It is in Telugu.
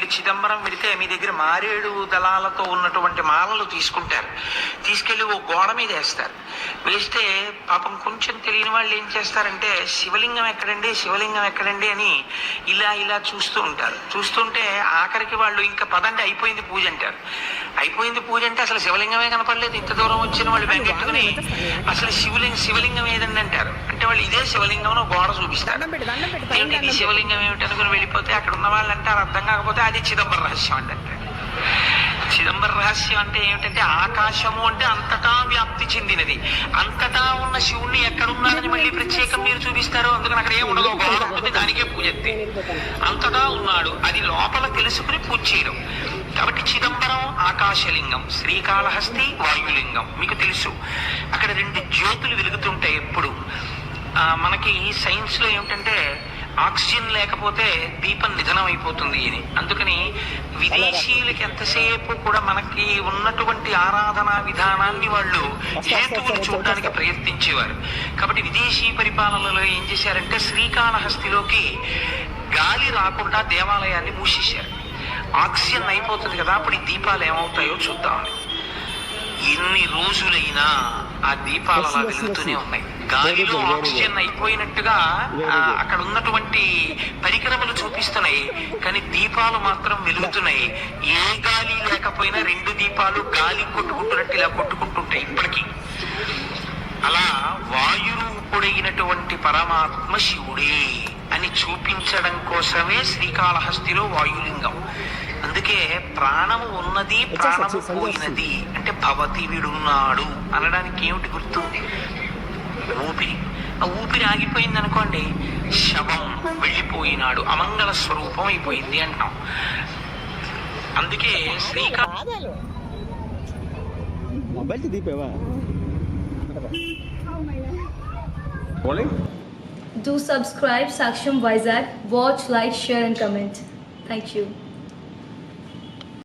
మీరు చిదంబరం పెడితే మీ దగ్గర మారేడు దళాలతో ఉన్నటువంటి మాలలు తీసుకుంటారు. తీసుకెళ్ళి ఓ గోడ మీద వేస్తారు. వేస్తే పాపం కొంచెం తెలియని వాళ్ళు ఏం చేస్తారంటే శివలింగం ఎక్కడండి? శివలింగం ఎక్కడండి? అని ఇలా ఇలా చూస్తూ ఉంటారు. చూస్తుంటే ఆఖరికి వాళ్ళు ఇంకా పదండి అయిపోయింది పూజ అంటారు. అయిపోయింది పూజ అంటే అసలు శివలింగమే కనపడలేదు. ఇంత దూరం వచ్చిన వాళ్ళు వెంకట్టుకుని అసలు శివలింగ శివలింగం ఏదండి అంటారు. అంటే వాళ్ళు ఇదే శివలింగం గోడ చూపిస్తారు. ఇది శివలింగం ఏమిటి అనుకుని వెళ్ళిపోతే అక్కడ ఉన్న వాళ్ళు అంటారు అర్థం కాకపోతే అది చిదంబర రహస్యం అంటే. చిదంబర రహస్యం అంటే ఏమిటంటే ఆకాశము అంటే అంతటా వ్యాప్తి చెందినది. అంతటా ఉన్న శివుణ్ణి ఎక్కడున్నాడని మళ్ళీ ప్రత్యేకం మీరు చూపిస్తారు. అందుకని అక్కడ ఏం ఉండదు. ఉంటుంది దానికే పూజ అంతటా ఉన్నాడు. అది లోపల తెలుసుకుని పూజ చేయడం. కాబట్టి చిదంబరం ఆకాశలింగం శ్రీకాళహస్తి వాయులింగం. మీకు తెలుసు. అక్కడ రెండు జ్యోతులు వెలుగుతుంటాయి ఎప్పుడు. మనకి సైన్స్లో ఏమిటంటే ఆక్సిజన్ లేకపోతే దీపం నిధనం అయిపోతుంది అని. అందుకని విదేశీయులకి ఎంతసేపు కూడా మనకి ఉన్నటువంటి ఆరాధనా విధానాన్ని వాళ్ళు హేతువులు చూడడానికి ప్రయత్నించేవారు. కాబట్టి విదేశీ పరిపాలనలో ఏం చేశారంటే శ్రీకాళహస్తిలోకి గాలి రాకుండా దేవాలయాన్ని మూసేశారు. ఆక్సిజన్ అయిపోతుంది కదా అప్పుడు ఈ దీపాలు ఏమవుతాయో చూద్దామని ఎన్ని రోజులైనా ఆ దీపాలు అలా వెలుగుతూనే ఉన్నాయి. గాలిలో ఆక్సిజన్ అయిపోయినట్టుగా అక్కడ ఉన్నటువంటి పరికరములు చూపిస్తున్నాయి. కానీ దీపాలు మాత్రం వెలుగుతున్నాయి. ఏ గాలి లేకపోయినా రెండు దీపాలు గాలి కొట్టుకుంటున్నట్టు ఇలా కొట్టుకుంటుంటాయి ఇప్పటికీ. అలా వాయురూపుడైనటువంటి పరమాత్మ శివుడే అని చూపించడం కోసమే శ్రీకాళహస్తిలో వాయులింగం. అందుకే ప్రాణము ఉన్నది ప్రాణము పోయినది. అంటే భవతి విడున్నాడు అనడానికి ఏమిటి గుర్తు? ఊపిరి ఆ ఊపిరి ఆగిపోయింది అనుకోండి శవం వెళ్ళిపోయినాడు అమంగళ స్వరూపం అయిపోయింది అంటాం. అందుకే శ్రీకా బాధలు మొబైల్ దీపేవా? Do subscribe Saksham Vizag. Watch, like, share, and comment. Thank you.